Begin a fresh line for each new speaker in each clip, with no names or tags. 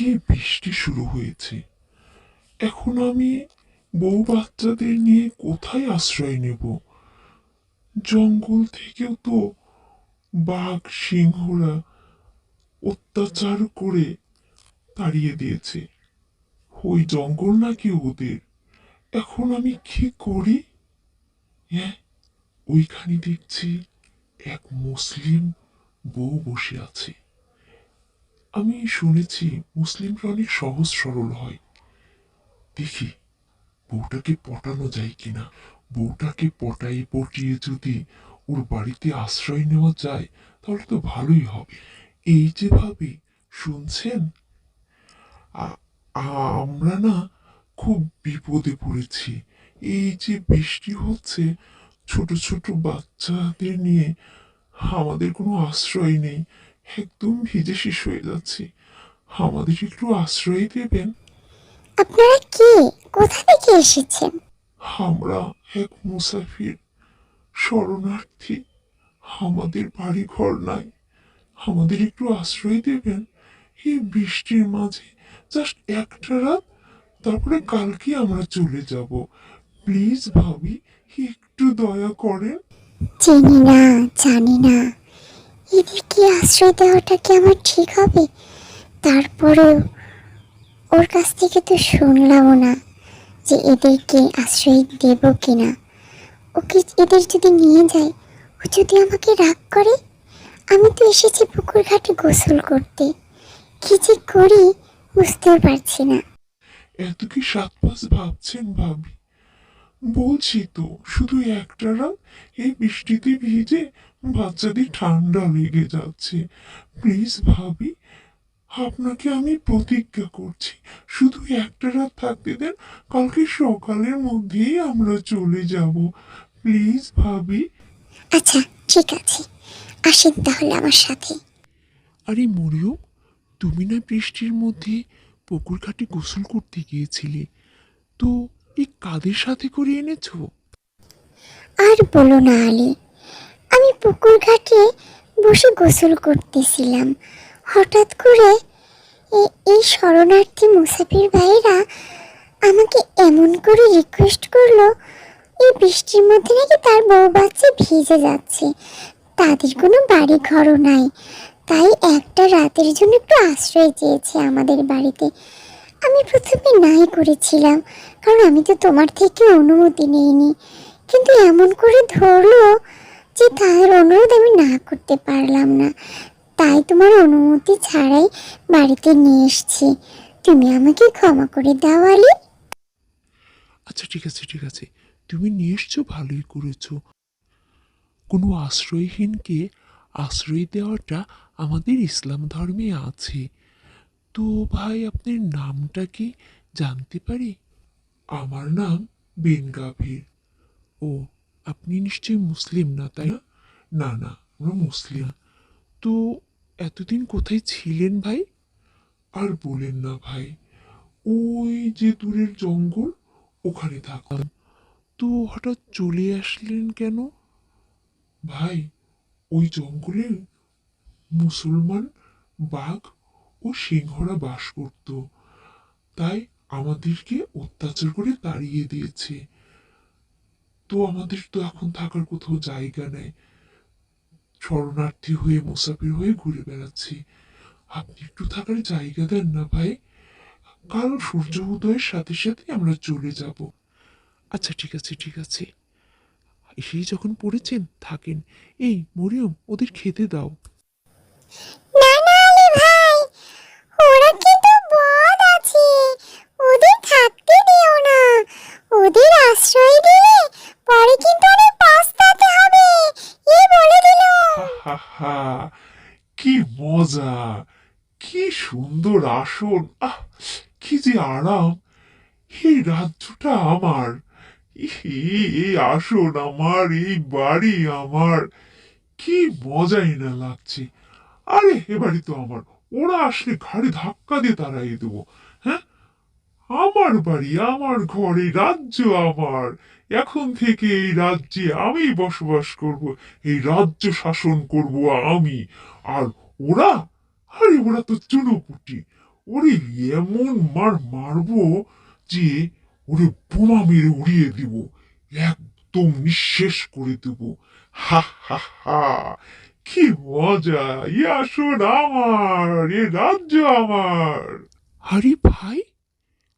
কি বৃষ্টি শুরু হয়েছে? এখন আমি বউ বাচ্চাদের নিয়ে কোথায় আশ্রয় নেব? জঙ্গল থেকেও তো বাঘ, সিংহরা অত্যাচার করে তাড়িয়ে দিয়েছে। ওই জঙ্গল নাকি ওদের? এখন আমি কি করি? হ্যাঁ ওইখানে দেখছি এক মুসলিম বউ বসে আছে। আমি শুনেছি মুসলিমরা অনেক সহজ সরল হয়। দেখি, বউটাকে পটানো যায় কিনা? বউটাকে পটাই পটিয়ে যদি ওর বাড়িতে আশ্রয় নেওয়া যায়, তাহলে তো ভালোই হবে। এই যে ভাবি, শুনছেন? আমরা না খুব বিপদে পড়েছি। এই যে বৃষ্টি হচ্ছে, ছোট ছোট বাচ্চাদের নিয়ে আমাদের কোনো আশ্রয় নেই। একদম ভিজে শেষ হয়ে যাচ্ছি। আমাদের একটু আশ্রয় দেবেন?
আপনারা কে? কোথা থেকে এসেছেন?
আমরা এক মুসাফির শরণার্থী। আমাদের বাড়ি ঘর নাই। আমাদের একটু আশ্রয় দেবেন। এই বৃষ্টির মাঝে জাস্ট একটা রাত তারপরে কালকে আমরা চলে যাব। প্লিজ ভাবি একটু দয়া করেন।
চিনি না জানি না। এদেরকে আশ্রয় দেওয়াটা কি আমার ঠিক হবে? তারপরেও ওর কাছ থেকে তো শুনলামও না যে এদেরকে আশ্রয় দেব কিনা। ওকে এদের যদি নিয়ে যায়, ও যদি আমাকে রাগ করে? আমি তো এসেছি পুকুর ঘাটে গোসল করতে। কি যে করি বুঝতেও পারছি না।
এত কি সাত পাঁচ ভাবছেন ভাবি? বলছি তো শুধু একটা রাত এই বৃষ্টিতে ভিজে বাচ্চাদের ঠান্ডা লেগে যাচ্ছে। প্লিজ ভাবি আপনাকে আমি প্রতিজ্ঞা করছি শুধু একটা রাত থাকতে দেন কালকে সকালের মধ্যেই আমরা চলে যাব। প্লিজ ভাবি।
আচ্ছা ঠিক আছে। আসেন তাহলে আমার সাথে।
আরে মরিয়ম তুমি না বৃষ্টির মধ্যে পুকুর ঘাটে গোসল করতে গিয়েছিলে। তো কাদের সাথে করে এনেছো?
আর বলো না, আলী। আমি পুকুর ঘাটে বসে গোসল করতেছিলাম। হঠাৎ করে এই শরণার্থী মুসাফির ভাইরা আমাকে এমন করে রিকোয়েস্ট করল এই বৃষ্টির মধ্যে নাকি তার বউ বাচ্চা ভিজে যাচ্ছে। তাদের কোনো বাড়ি ঘরও নাই। তাই একটা রাতের জন্য একটু আশ্রয় চেয়েছে আমাদের বাড়িতে। আমি প্রথমে নাই করেছিলাম, কারণ আমি তো তোমার থেকে অনুমতি নিইনি। কিন্তু এমন করে ধরলো যে তার অনুরোধ আমি না করতে পারলাম না। তাই তোমার অনুমতি ছাড়াই বাড়িতে নিয়ে এসেছি। তুমি আমাকে ক্ষমা করে দাও, আলী।
আচ্ছা ঠিক আছে ঠিক আছে। তুমি নিয়ে এসছো, ভালোই করেছ। কোনো আশ্রয়হীনকে আশ্রয় দেওয়াটা আমাদের ইসলাম ধর্মে আছে। তো ভাই, আপনার নামটা কি জানতে পারি? আমার নাম বেন গাভীর। ও, আপনি নিশ্চয়ই মুসলিম না, তাই না? না না, আমরা মুসলিম। তো এতদিন কোথায় ছিলেন ভাই? আর বলেন না ভাই, ওই যে দূরের জঙ্গল, ওখানে থাকতাম তো হঠাৎ চলে আসলেন কেন? ভাই, ওই জঙ্গলে মুসলমান বাঘ ও সিংহরা বাস করত। তাই আমাদেরকে অত্যাচার করে তাড়িয়ে দিয়েছে। তো আমাদের তো এখন থাকার কোথাও জায়গা নেই। শরণার্থী হয়ে মুসাফির হয়ে ঘুরে বেড়াচ্ছি। আপনি একটু থাকার জায়গা দেন না ভাই। কাল সূর্য উদয়ের সাথে সাথে আমরা চলে যাব। আচ্ছা ঠিক আছে ঠিক আছে। এসেই যখন পড়েছেন থাকেন। এই মরিয়ম ওদের খেতে দাও।
না না আলী ভাই ওরা কিন্তু বদ আছে ওদের থাকতে দিও না ওদের আশ্রয় দিলে পরে কিন্তু অনেক পস্তাতে হবে এই বলে দিল
হা কি মজা, কি সুন্দর আসন, আহ, কি যে আরাম। এই রাজ্যটা আমার, এই- আসন আমার, এই বাড়ি আমার, কি মজাই না লাগছে। আরে এ বাড়ি তো আমার, ওরা আসলে ঘাড়ে ধাক্কা দিয়ে তাড়াই দেবো হ্যাঁ? আমার বাড়ি, আমার ঘর রাজ্য আমার এখন থেকে এই রাজ্যে আমি বসবাস করব, এই রাজ্য শাসন করব আমি। আর ওরা, আরে ওরা তো চুনোপুটি। ওরে এমন মার মারবো যে ওরে বোমা মেরে উড়িয়ে দিব, একদম নিঃশেষ করে দেব। হা হা হা, কি মজা, এ আসুন আমার, এ রাজ্য আমার। আরে ভাই,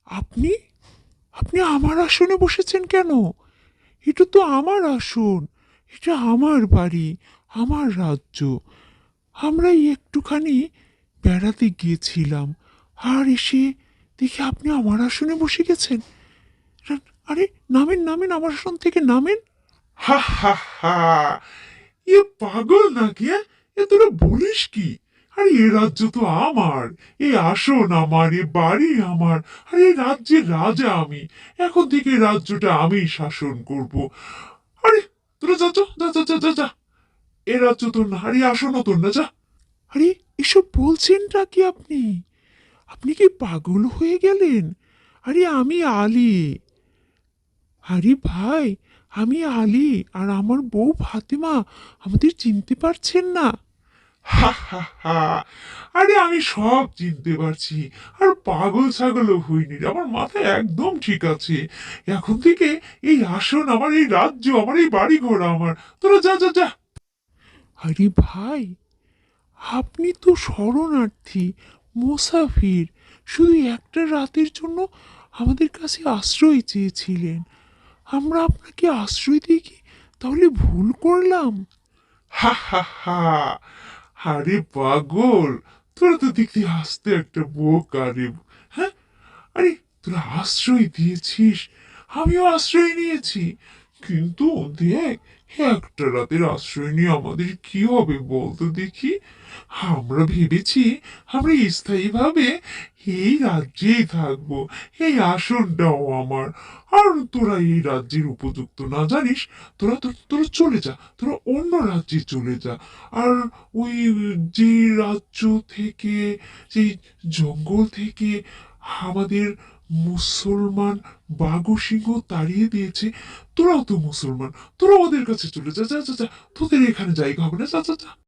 আপনি আপনি আমার আসনে বসেছেন কেন? এটা তো আমার আসন, এটা আমার বাড়ি, আমার রাজ্য। আমরা একটুখানি বেড়াতে গিয়েছিলাম, আর এসে দেখি আপনি আমার আসনে বসে গেছেন। আরে, নামেন নামেন, আমার আসন থেকে নামেন। হা হা হা, এ পাগল নাকি হ্যাঁ? এ তোরা বলিস কি? আরে এ রাজ্য তো আমার। এ আসন আমার, এ বাড়ি আমার, আর এই রাজ্যের রাজা আমি। এখন থেকে রাজ্যটা আমি শাসন করব। আরে, তোরা যা যা যা যা যা যা। এ রাজ্য তোর না, আরে আসনও তোর না, যা। আরে, এসব বলছেনটা কি আপনি? আপনি কি পাগল হয়ে গেলেন? আরে, আমি আলী। আরে ভাই, আমি আলী, আর আমার বউ ফাতেমা আমাদের চিনতে পারছেন না। আরে, আমি সব চিনতে পারছি। আর পাগল ছাগলও হইনি আমার মাথা একদম ঠিক আছে। এখন থেকে এই আসন আমার, এই রাজ্য আমার, এই বাড়ি ঘর আমার। তোরা যা যা যা। আরে ভাই, আপনি তো শরণার্থী, মুসাফির। শুধু একটা রাতের জন্য আমাদের কাছে আশ্রয় চেয়েছিলেন। আমরা আপনাকে আশ্রয় দিয়ে কি তাহলে ভুল করলাম। হা হা হা। আরে পাগল, তোরা তো দেখতে হাসতে একটা বোকা রে হ্যাঁ? আরে, তোরা আশ্রয় দিয়েছিস, আমিও আশ্রয় নিয়েছি। কিন্তু দেখ একটা রাতের আশ্রয় নিয়ে আমাদের কি হবে বলতো দেখি? আমরা ভেবেছি আমরা স্থায়ীভাবে এই রাজ্যেই থাকব, এই আসনটাও আমার। আর তোরা এই রাজ্যের উপযুক্ত না জানিস, তোরা তোরা চলে যা, তোরা অন্য রাজ্যে চলে যা। আর ওই যে রাজ্য থেকে সেই জঙ্গল থেকে আমাদের মুসলমান বাঘু সিংহ তাড়িয়ে দিয়েছে। তোরাও তো মুসলমান। তোরা ওদের কাছে চলে যা যা যা। তোদের এখানে জায়গা হবে না। যা যা যা।